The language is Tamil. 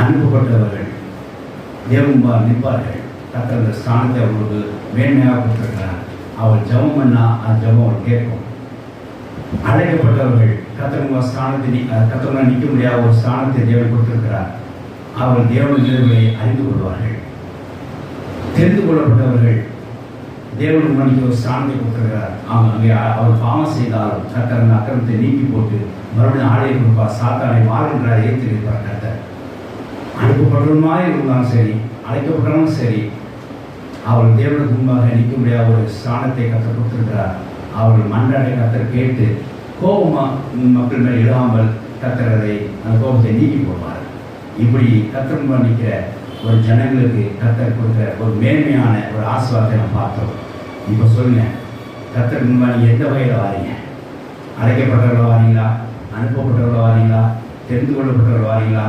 அனுப்பப்பட்டவர்கள் தேவன்பார் நிற்பார்கள். கத்தர் அந்த ஸ்தானத்தை அவர்களுக்கு மேன்மையாக கொடுத்துருக்கிறார். அவர் ஜெபம் பண்ணால் அந்த ஜெபம் அவள் கேட்கும். அழைக்கப்பட்டவர்கள் கத்தருங்க ஸ்தானத்தை நீ அஹ் நிற்க முடியாத ஒரு ஸ்தானத்தை தேவன் கொடுத்திருக்கிறார். அவர்கள் தேவன் நிலைமையை அறிந்து கொள்வார்கள். தெரிந்து கொள்ளப்பட்டவர்கள் தேவன் மணிக்கு ஒரு ஸ்தானத்தை கொடுத்திருக்கிறார். அவங்க அங்கே அவர் பாவம் செய்தாலும் கத்தர் அந்த அக்கிரமத்தை நீக்கி போட்டு மறுபடியும் ஆலய கொடுப்பார் சாத்தானை வாழ்கின்றார் ஏற்றிருப்பார் கத்தர் அனுப்பப்பட்டவருமாய் இருந்தாலும் சரி அழைக்கப்பட்டவனும் சரி அவள் தேவனுக்கு முன்பாக நிற்க முடியாத ஒரு ஸ்தானத்தை கத்தர் கொடுத்திருக்கிறார். அவர்கள் மன்றாடை கத்தர் கேட்டு கோபமா மக்கள் மேல் இடாமல் கத்தர் அதை அந்த கோபத்தை நீக்கி போவார் இப்படி கத்தர் முன்பாக நிற்கிற ஒரு ஜனங்களுக்கு கத்தர் கொடுக்குற ஒரு மேன்மையான ஒரு ஆசீர்வாதத்தை நம்ம பார்த்தோம். இப்போ சொல்லுங்க கத்தர் முன்பாக நீங்கள் எந்த வகையில் வாரீங்க? அழைக்கப்பட்டவர்களா வாரீங்களா? அனுப்பப்பட்டவர்களா வாரீங்களா? தெரிந்து கொள்ளப்பட்டவர்கள் வாரீங்களா?